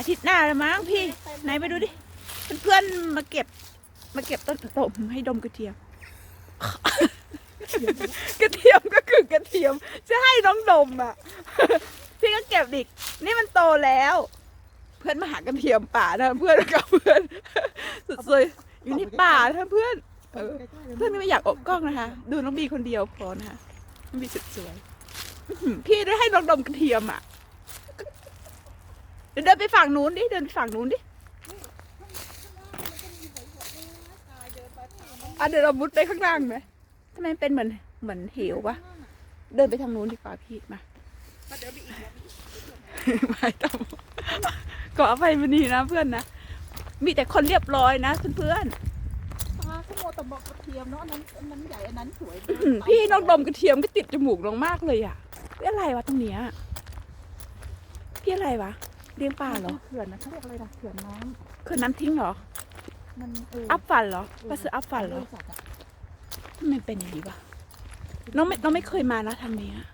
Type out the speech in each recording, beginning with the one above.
อาทิตย์หน้าละมั้งพี่ ไหนไปดูดิ เพื่อนๆมาเก็บ มาเก็บต้นตมให้ดมกระเทียม กระเทียมก็คือกระเทียม จะให้น้องดมอะ พี่ก็เก็บดินี่มันโตแล้ว เพื่อนมาหากระเทียมป่านะเพื่อนกับเพื่อนสุดสวยอยู่ในป่านะเพื่อนเพื่อนไม่อยากออกกล้องนะคะ ดูน้องบีคนเดียวพอนะคะน้องบีสุดสวย พี่ได้ให้น้องดมกระเทียมอะ เดี๋ยวเดินไปฝั่งนู้นดิ เดินไปฝั่งนู้นดิอะเดี๋ยวเรามุดไปข้างล่างไหมทำไมเป็นเหมือนเหมือนเหววะ เดินไปทางนู้นดีกว่าพี่มาไปอีกแล้วไม่ต้องขออภัยมานีนะเพื่อนนะ มีแต่คนเรียบร้อยนะเพื่อนปลาขโมยต่บอกกระเทียมเนาะอันนั้นอันนั้นใหญ่อันนั้นสวยๆพี่น้องดมกระเทียมก็ติดจมูกลงมากเลยอะพี่อะไรวะตรงเนี้ยพี่อะไรวะ เลี้ยงปลาเหรอเขื่อนนะเขาเรียกอะไรนะเขื่อนน้คือน้ำทิ้งเหรอำมันเอออัพฟันเหรอปลาซื้ออัพฟันเหรอบริษัทอะทำไมเป็นอย่างนี้วะน้องไม่น้องไม่เคยมานะทางนี้อะ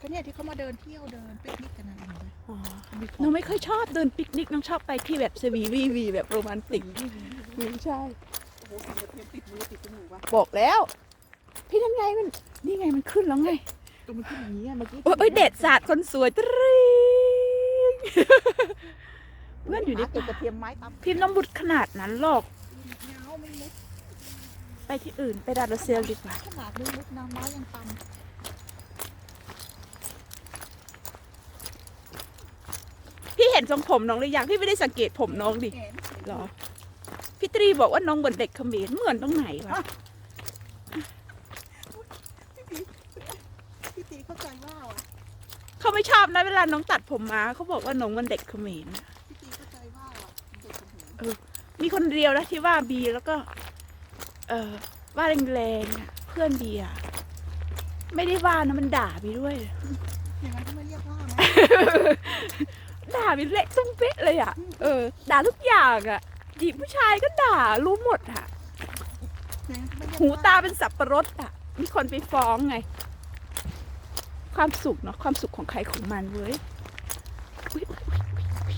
ก็เนี่ยที่เขามาเดินเที่ยวเดินปิกนิกกันนะเห็นไหมอ๋อมีขน้องไม่เคยชอบเดินปิกนิกน้องชอบไปที่แบบสวีวีวีแบบโรแมนติกไม่ใช่ โอ้โหกระเทียมติดมือติดจมูกว่ะบอกแล้ว พี่นั่นไงมันนี่ไงมันขึ้นแล้วไง ตัวมันขึ้นอย่างนี้อะเมื่อกี้โอ้ยโอ้ยเด็ดศาสตร์คนสวยตรีงเพื่อนอยู่ในเก็บกป่าระเทียมไม้ตำพี่น้องบุดขนาดนั้นหรอก เงาไม่มุดไปที่อื่นไปดาราเซลดีกว่า ขนาดนึงมุดน้ำไม้ยังตพี่เห็นทรงผมน้องหรือยังพี่ไม่ได้สังเกตผมน้องดิำเห็น หรอ พี่ตรีบอกว่าน้องเหมือนเด็กเขมรเหมือนตรงไหนวะ พี่ตีเข้า ใจว่าเขาไม่ชอบนะเวลาน้องตัดผมมาเขาบอกว่าน้องมันเด็กเขมรพี่ตีเข้าใจว่าเด็กคนหนึ่งมีคนเดียวนะที่ว่าบีแล้วก็ เออว่าแรงๆอะเพื่อนบีอะไม่ได้ว่านะมันด่าบีด้วย อย่างนั้นก็ไม่เรียกว่าไหมด่าบีเละตุ้งเป๊ะเลยอะเออ ด่าทุกอย่างอะหญิงผู้ชายก็ด่ารู้หมดอะอย่างนั้นก็ไม่เรียกหูว่า ตาเป็นสับปะรดอะมีคนไปฟ้องไง ความสุขเนาะความสุขของใครของมันเว้ยอุ๊ยอุ๊ยอุ๊ยอุ๊ย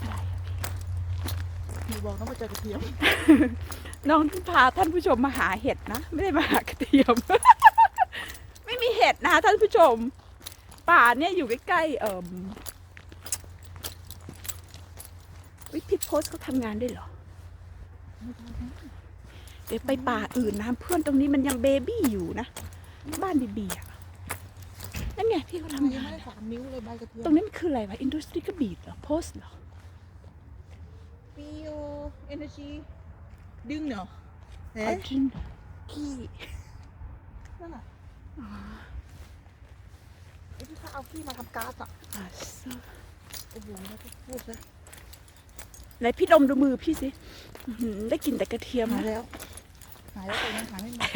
อะไรอะหนูบอกต้องมาเจอกระเทียม น้องพาท่านผู้ชมมาหาเห็ดนะ ไม่ได้มาหากระเทียม ไม่มีเห็ดนะท่านผู้ชม ป่าเนี่ยอยู่ใกล้ๆเอ่มวิพิโพสเขาทำงานได้เหรอ เดี๋ยวไปป่าอื่นนะเพื่อนตรงนี้มันยังเบบี้อยู่นะ บ้านบีบีอะ นั่นไงพี่เขาทำทำยังงานไม่ได้สามนิ้วเลยใบกระเทียมตรงนี้มันคืออะไรวะอินดัสทรีก็บีดเหรอโพสเหรอบิโอเอเนจีดึงเนาะออริจินขี้นั่นน่ะไอ้ที่เขาเอาขี้มาทำก๊าซอะอะโอ้โหแล้วก็พูดเลยไหนพี่ดมดูมือพี่สิอื้อหือได้กลินแต่กระเทียมหายนะแล้ว หายแล้วแต่ยังหายไม่หมด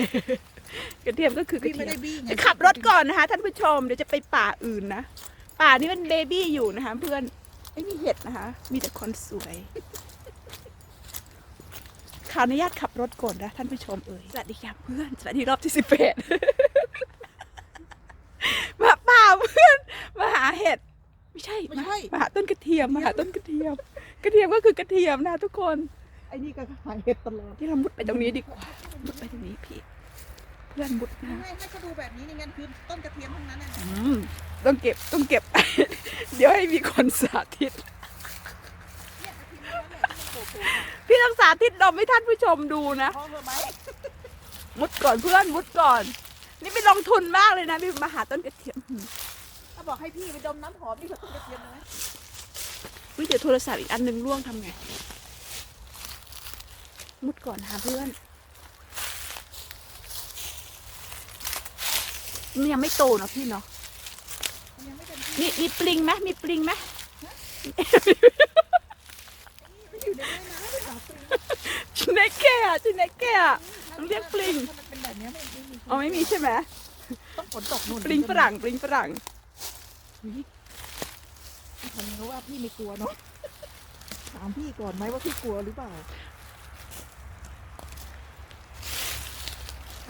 กระเทียมก็คือกระพี่เทีไม่ยได้มบี้ไงจะขับรถก่อนนะคะ ท่านผู้ชมเดี๋ยวจะไปป่าอื่นนะ ป่านี้มันเบบี้อยู่นะคะ เพื่อนไม่มีเห็ดนะคะ มีแต่คนสวยขออนุญาตขับรถก่อนนะท่านผู้ชมเอ่ยสวัสดีค่ะเพื่อนสวัสดีรอบที่สิบแปดมาป่าเพื่อนมาหาเห็ด ไม่ใช่ไม่มาใช่ มาหาต้นกระเทียมมาหาต้นกระเทียม กระเทียมก็คือกระเทียมนะทุกคน ไอ้นี่ก็หายเห็ดตลอดที่เรามุดไปตรงนี้ดีกว่า มุดไปตรงนี้พี่ เพื่อนมุดนะให้ให้เขาดูแบบนี้นี่งั้นคือต้นกระเทียมทั้งนั้นน่ะอืมต้องเก็บต้องเก็บ เดี๋ยวให้มีคนสาธิต เนี่ยกระเทียมทั้งนั้นแหละที่มันโผล่ๆพี่ต้องสาธิตดมให้ท่านผู้ชมดูนะ พอเถอะไหมมุดก่อนเพื่อนมุดก่อน นี่ไปลงทุนมากเลยนะพี่มาหาต้นกระเทียมอืมถ้าบอกให้พี่ไปดมน้ำหอมนี่คือต้นกระเทียมเลยไหมวิเดี๋ยวโทรศัพท์อีกอันหนึ่งร่วงทำไง มุดก่อนหาเพื่อน มันยังไม่โตเนอะพี่เนาะมันยังไม่เต็มที่มีมีปลิงไหมมีปลิงไหมมันอยู่ในแม่น้ำเลยเหรอปลิงชินเนกแก่อะชินเนกแก่อะต้องเรียกปลิงถ้ามันเป็นแบบเนี้ยไม่ไม่มีอ๋อไม่มีใช่ไหมต้องฝนตกนู่นปลิงฝรั่งปลิงฝรั่งทำรู้ว่าพี่ไม่กลัวเนาะถามพี่ก่อนไหมว่าพี่กลัวหรือเปล่าอะ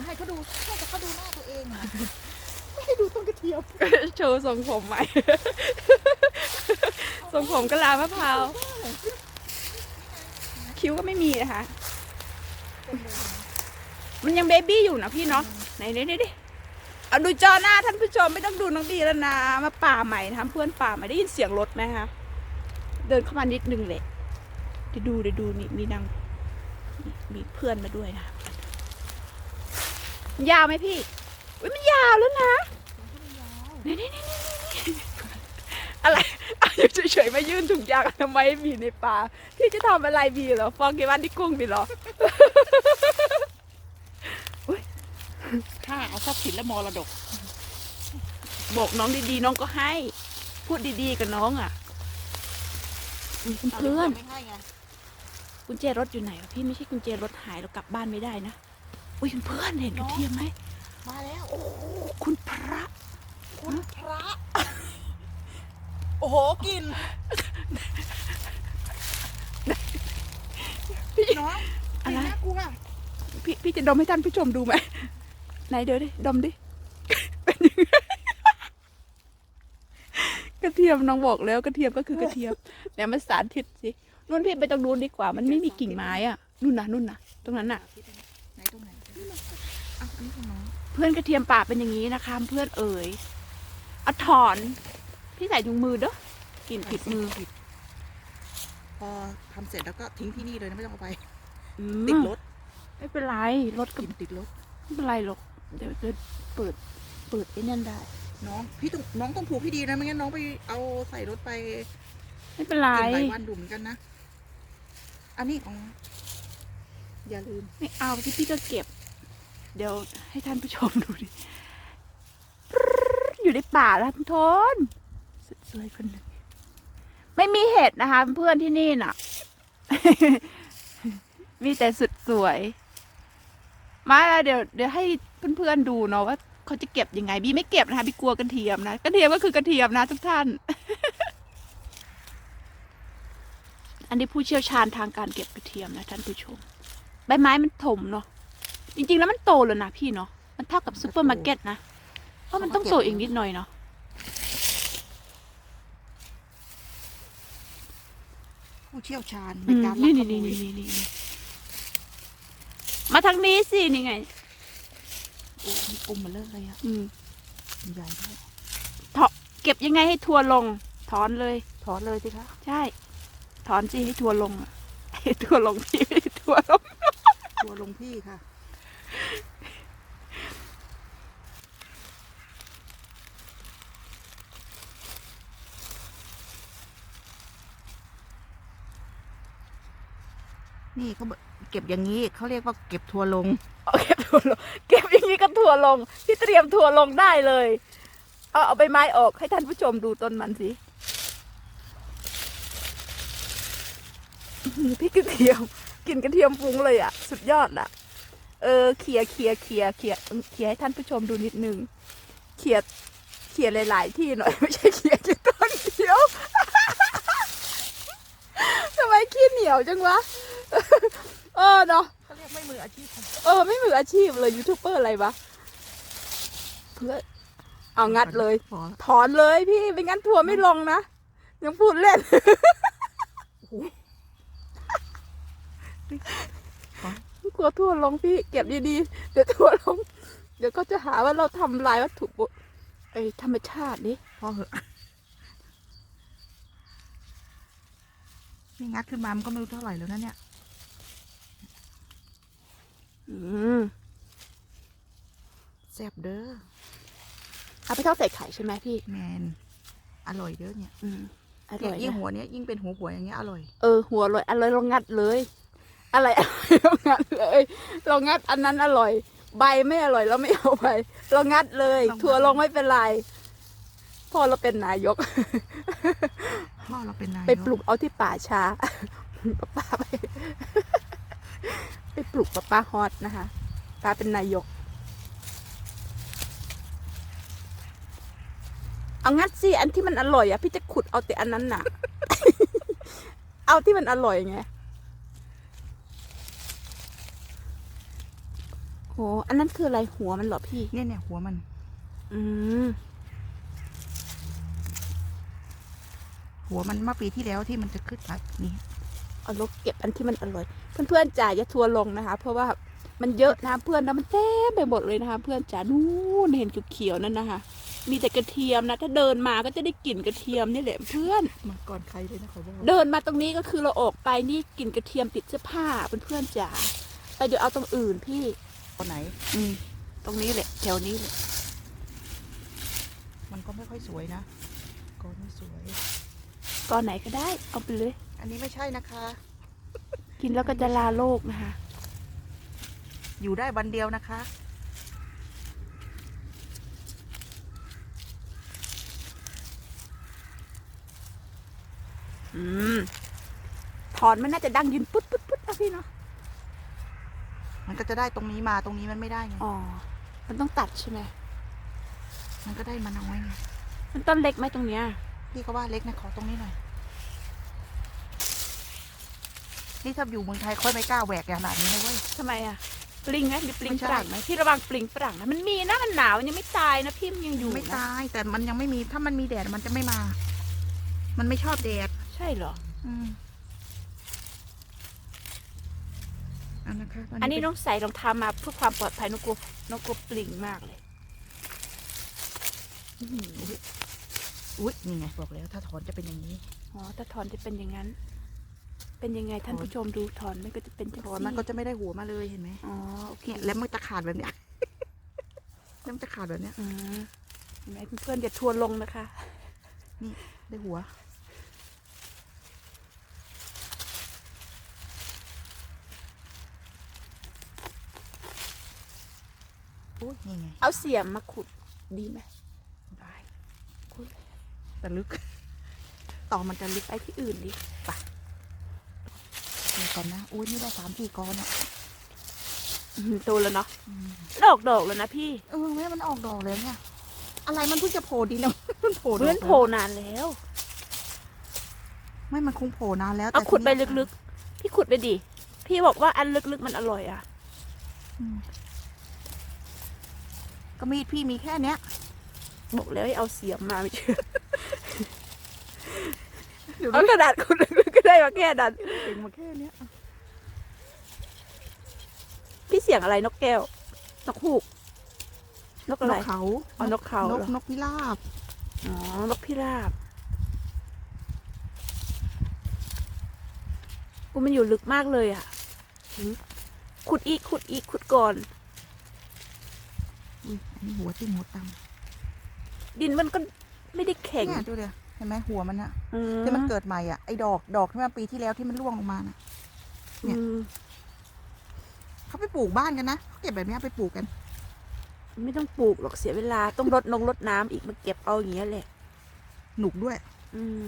ให้เขาดูให้เขาดูหน้าตัวเองอะไม่ให้ดูต้นกระเทียมโชว์ทรงผมใหม่ของผมกะลามะพร้าว คิ้วก็ไม่มีนะคะ มันยังเบบี้อยู่นะพี่เนาะไหนไหนไหนดิเอาดูจอหน้าท่านผู้ชมไม่ต้องดูน้องดีแล้วนะ มาป่าใหม่นะคะเพื่อนป่าใหม่ได้ยินเสียงรถไหมคะเดินเข้ามานิดนึงเลยเดี๋ยวดูเดี๋ยวดูนี่มีนางมีมีเพื่อนมาด้วยนะ มันยาวไหมพี่ อุ้ยมันยาวแล้วนะนี่นี่นี่นี่นี่อะไรเอาอยู่เฉยๆมายื่นถุงยางทำไมให้บีในป่าพี่จะทำอะไรบีเหรอฟองเกวันที่กุ้งบีเหรอถ้าเอาทรัพย์สินและมรดก บอกน้องดีๆ น้องก็ให้ พูดดีๆกับน้องอะอุ๊ยเพื่อนไม่ให้ไงกุญแจรถอยู่ไหนวะพี่ไม่ใช่กุญแจรถหายเรากลับบ้านไม่ได้นะ อุ้ยเพื่อนเห็นกระเทียมไหมมาแล้วโอ้คุณพระ คุณพระ โอ้โหกินน้องอะไรน่ากลัวพี่พี่จะดมให้ท่านผู้ชมดูไหมไหนเดี๋ยวดิดมดิเป็นยังไงกระเทียมน้องบอกแล้วกระเทียมก็คือกระเทียมเนี่ยมันสารทิศสินู่นพี่ไปตรงนู้นดีกว่า มันไม่มีกิ่งไม้อะนู่นนะนู่นนะตรงนั้นน่ะ ไหนตรงไหน อะอันนี้ของน้องเพื่อนกระเทียมป่าเป็นอย่างนี้นะคะ เพื่อนเอ๋ยเอาถอน พี่ใส่ถุงมือเด้อกลิ่นผิดมือผิด พอทำเสร็จแล้วก็ทิ้งที่นี่เลยนะไม่ต้องเอาไป อืติดมรถไม่เป็นไรรถกก็ลินติดรถ ไม่เป็นไรหรอกเดี๋ยวจะเปิด เปิดไอ้นั่นได้ น้องพี่ต้องน้องต้องผูกให้ดีนะไม่งั้นน้องไปเอาใส่รถไปไม่เป็นไร กินหลายวันดูเหมือนกันนะ อันนี้ของ อย่าลืม ไม่เอาที่พี่ก็เก็บ เดี๋ยวให้ท่านผู้ชมดูดิ อยู่ในป่าแล้วทุกทนสุดสวยคนหนึ่งไม่มีเห็ดนะคะ เพื่อนที่นี่น่ะ มีแต่สุดสวย มาแล้วเดี๋ยวเดี๋ยวให้เพื่อนๆดูเนาะว่าเขาจะเก็บยังไงบีไม่เก็บนะคะบีกลัวกระเทียมนะกระเทียมก็คือกระเทียมนะทุกท่าน อันนี้ผู้เชี่ยวชาญทางการเก็บกระเทียมนะท่านผู้ชม ใบไม้มันถมเนาะจริงๆแล้วมันโตแล้วนะพี่เนาะมันเท่ากับซูเปอร์มาร์เก็ตนะเพราะมันต้องโตอีกนิดหน่อยเนาะผู้เชี่ยวชาญในอืมการลันี่กขนี่โมนี่ยนี่นี่นี่มาทางนี้สินี่ไง โอ้มีกลมมาเลยเลยอะอืมใหญ่ด้วยเก็บยังไงให้ทัวร์ลง ถอนเลย ถอนเลยสิคะ ใช่ ถอนสิให้ทัวร์ลงอะให้ทัวร์ลงพี่ไม่ให้ทัวร์ลงตั วลงพี่ค่ะ นี่เขาเก็บอย่างนี้เขาเรียกว่าเก็บทัวลงเอาเก็บทัวลงเก็บอย่างนี้ก็ทัวลงพี่เตรียมทัวลงได้เลย เอาเอาใบไม้ออกให้ท่านผู้ชมดูต้นมันสิพี่กระเทียม กลินกระเทียมฟุ้งเลยอะ สุดยอดละเออเขี่ยเขี่ยเขี่ยเขี่ยเขี่ยให้ท่านผู้ชมดูนิดนึงเขี่ยเขี่ยหลาย ๆ ที่หน่อยไม่ใช่เขี่ยที่ต้นเดียวทำไมขี้เหนียวจังวะเออเนาะเขาเรียกไม่มืออาชีพค่ะเออไม่มืออาชีพเลยยูทูบเบอร์อะไรวะเพื่อเอางัดเลยพอละถอนเลยพี่ไม่งั้นทัวร์ไม่ลงนะยังพูดเล่น กลัวทัวร์ลงพี่เก็บดีๆ เดี๋ยวทัวร์ลง เดี๋ยวก็จะหาว่าเราทำลายวัตถุบุไอ้ธรรมชาตินี่พอเหอะนี่งัดขึ้นมามันก็ไม่รู้เท่าไหร่แล้วนะเนี่ย อืมแซ่บเด้อ เอาไปทอดใส่ไข่ใช่ไหมพี่ แมน อร่อยเด้อเนี่ย อืมอเนี่ร่ยอยยิ่งนะหัวเนี้ยยิ่งเป็นหัวหัวอย่างเงี้ยอร่อย เออ หัวอร่อยอร่อยลองงัดเลย อะไรอร่อยลองงัดเลยลองงัดอันนั้นอร่อย ใบไม่อร่อยเราไม่เอาไป เรางัดเลย ลองงัดถั่วลงไม่เป็นไรพอเราเป็นนายก พ่อเราเป็นนายกไปปลูกเอาที่ป่าช้าป้าไป ไปปลูกป้าป้าฮอตนะคะป้าเป็นนายก เอางัดสิอันที่มันอร่อยอะพี่จะขุดเอาแต่อันนั้นน่ะ เอาที่มันอร่อยไง หอันนั้นคืออะไรหัวมันเหรอพี่ เนี่ยเนี่ยหัวมัน อืมหัวมันเมื่อปีที่แล้วที่มันจะขึ้นแบบนี้เอาลกเก็บอันที่มันอร่อย เพื่อนๆจ๋าอย่าทัวร์ลงนะคะ เพราะว่ามันเยอะนะเพื่อนนะมันเต็มไปหมดเลยนะคะ เพื่อนจ๋านู่นเห็นเขียวๆนั่นนะคะมีแต่กระเทียมนะ ถ้าเดินมาก็จะได้กลิ่นกระเทียมนี่แหละเพื่อนมาก่อนใครเลยนะเขาบอกเดินมาตรงนี้ก็คือเราออกไปนี่กลิ่นกระเทียมติดเสื้อผ้าเพื่อนๆจ๋าไปเดี๋ยวเอาตรงอื่นพี่คน ไหน อืมตรงนี้แหละแถวนี้แหละมันก็ไม่ค่อยสวยนะก็ไม่สวย ก้อนไหนก็ได้ เอาไปเลย อันนี้ไม่ใช่นะคะ กินแล้วก็จะลาโลกนะคะ อยู่ได้วันเดียวนะคะ อืมถอนมันน่าจะดังยืนปุ๊ดปุ๊ดปุ๊ดนะพี่เนาะ มันก็จะได้ตรงนี้มาตรงนี้มันไม่ได้ไงอ๋อ มันต้องตัดใช่ไหม มันก็ได้มาน้อยไงมันต้นเล็กไหมตรงเนี้ย พี่ก็ว่าเล็กนะขอตรงนี้หน่อย นี่ถ้าอยู่เมืองไทยค่อยไม่กล้าแหวกขนาดนี้เลยเว้ย ทำไมอะ ปลิงไหมมีปลิงไม่ใช่ ฝรั่งไหมพี่ระวังปลิงฝรั่งนะ มันมีนะ มันหนาวมันยังไม่ตายนะพี่มันยังอยู่ไม่นะตายแต่มันยังไม่มีถ้ามันมีแดดมันจะไม่มา มันไม่ชอบแดด ใช่เหรอ อืม อันนะคะอันนี้เป็น้องใส่รองเท้ามาเพื่อความปลอดภัยน้องกลัวน้องกลัวปลิงมากเลยอื้อหืออุ้ยนี่ไงบอกแล้ว ถ้าถอนจะเป็นอย่างนี้อ๋อถ้าถอนจะเป็นอย่างนั้น เป็นยังไงท่านผู้ชมดูถอนมันก็จะเป็นจังถอนมันก็จะไม่ได้หัวมาเลยเห็นไหมอ๋อโอเคเนี่ยแล้วมันจะขาดแบบเนี้ยแล้วมันจะขาดแบบเนี้ยอืมเห็นไหมเพื่อนๆอย่าทัวร์ลงนะคะได้หัว อุ้ยนี่ไงเอาเสียมมาขุดดีไหมได้ขุดแต่ลึก ต่อมันจะลึกไปที่อื่นดิเดี๋ยวก่อนนะอุ้ยนี่ได้สามสี่ก้อนอะอื้อหือโตแล้วเนาะอืมดอกดอกแล้วนะพี่เออแม่มันออกดอกแล้วเนี่ย อะไรมันเพิ่งจะโผล่ดีนะมันโผล่ดกเพื่อนโผล่นานแล้วไม่มันคงโผล่นานแล้วเอาแต่ขุดไปทีเนี้ยลึกๆ พี่ขุดไปดิ พี่บอกว่าอันลึกๆมันอร่อยอะอืม ก็มีดพี่มีแค่เนี้ย บอกแล้วให้เอาเสียมมาไม่เชื่อเดี๋ยวเอากระดาษขุดลึกๆก็ได้มาแค่นั้นเก่งมาแค่เนี้ยพี่เสียงอะไรนกแก้ว นกฮูก นกอะไรนกเขาอ๋อนกเขานเหรกอนกพิราบ อ๋อ นกพิราบ กูมันอยู่ลึกมากเลยอะ ขุดอีกขุดอีกขุดก่อน อุ้ยอันนี้หัวติ้งหัวตังดินมันก็ไม่ได้แข็งเนี่ยดูเดี๋ยวเห็นไหมหัวมันอะอืมที่มันเกิดใหม่อะไอ้ดอกดอกที่มันปีที่แล้วที่มันร่วงลงมาน่ะเนี่ยอืมเขาไปปลูกบ้านกันนะเขาเก็บแบบเนี้ยไปปลูกกัน ไม่ต้องปลูกหรอกเสียเวลาต้องรดนงรดน้ำอีกมาเก็บเอาอย่างเงี้ยแหละหนุกด้วย อืม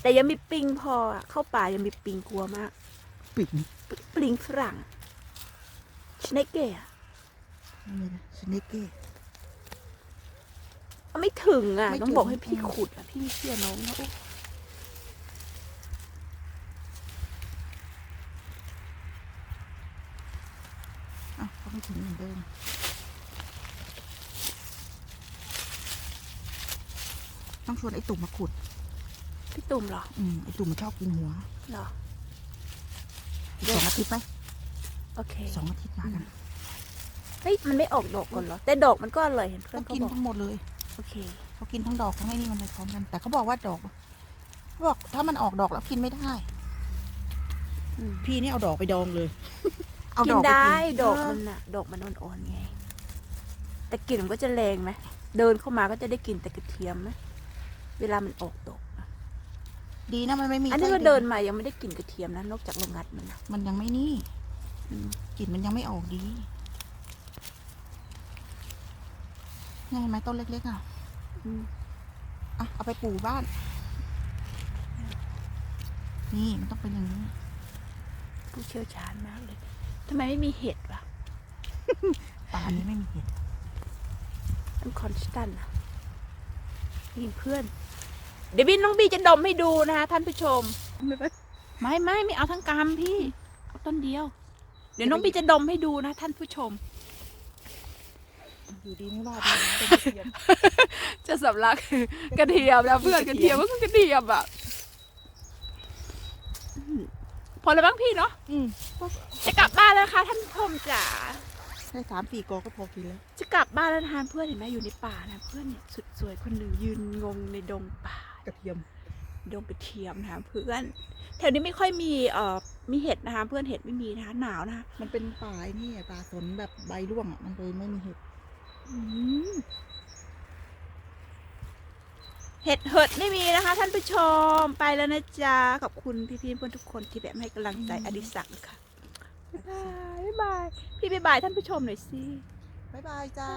แต่ยังมีปิงพออะเข้าป่ายังมีปิงกลัวมาก ปิ่นปลิงฝรั่งชเนกเก้อะ นี่นะสเนกเก้เอาไม่ถึงอะไม่ต้องถึงบอกให้พี่อืมขุดอะ พี่ไม่เชื่อน้องนะโอ้อะเขาไม่ถึงเหมือนเดิมต้องชวนไอ้ตุ่มมาขุด พี่ตุ่มเหรอ อืมไอ้ตุ่มมันชอบกินหัว เหรออีกสองอาทิตย์ไหมโอเคสองอาทิตย์มากัน เฮ้ยมันไม่ออกดอกก่อนเหรอ แต่ดอกมันก็อร่อยเห็นเพื่อก็นเขากินบอกทั้งหมดเลยโอเค เขากินทั้งดอกทั้งไอ้นี่มันเลยพร้อมกัน แต่เขาบอกว่าดอกเขาบอกถ้ามันออกดอกแล้วกินไม่ได้ อืม พี่นี่เอาดอกไปดองเลย เอากิดนอกไปได้กินดอกเอมัอนน่ะ ดอกมันอ่อนๆไง แต่กลิ่นมันก็จะแรงไหมเดินเข้ามาก็จะได้กลิ่นแต่กระเทียมไหมเวลามันออกดอกอะดีนะมันไม่มีอันนี้ไส้เราเดินมายังไม่ได้กลิ่นกระเทียมนะนอกจากเรางัดมันนะ มันยังไม่นี่อืม กลิ่นมันยังไม่ออกดี นี่เห็นไหมต้นเล็กๆอะอืมอะเอาไปปลูกบ้าน นี่มันต้องเป็นอย่างนี้ ผู้เชี่ยวชาญมากเลยทำไมไม่มีเห็ดวะป่านี้ไม่มีเห็ดมันคอนสแตันอะนี่เพื่อน เดี๋ยวบินน้องบีจะดมให้ดูนะคะท่านผู้ชม ไม่ไม่ไม่เอาทั้งกำพี่ เอาต้นเดียว เดี๋ยวน้องบีจะดมให้ดูนะท่านผู้ชม อยู่ดีไม่ว่าดีนะเป็นกระเทียมจะสำลักกระเทียมนะเพื่อนกระเทียมก็คือกระเทียมอะอืมพอแล้วบ้างพี่เนาะอืมจะกลับบ้านแล้วนะคะท่านผู้ชมจ๋าแค่สามสี่กอก็พอกินแล้วจะกลับบ้านแล้วนะคะเพื่อนเห็นไหมอยู่ในป่านะเพื่อนเนี่ยสุดสวยคนหนึ่งยืนงงในดงป่ากระเทียมดงกระเทียมนะคะเพื่อนแถวนี้ไม่ค่อยมีเอ่อมีเห็ดนะคะเพื่อนเห็ดไม่มีนะคะหนาวนะคะมันเป็นป่าไอ้นี่ป่าสนแบบใบร่วงอะมันเลยไม่มีเห็ดอืม เห็ดเหิดไม่มีนะคะ ท่านผู้ชมไปแล้วนะจ๊ะ ขอบคุณพี่ๆเพื่อนทุกคนที่แบบให้กำลังใจอดิศักดิ์ค่ะ บ๊ายบาย บ๊ายบาย พี่บ๊ายบายท่านผู้ชมหน่อยสิ บ๊ายบายจ้า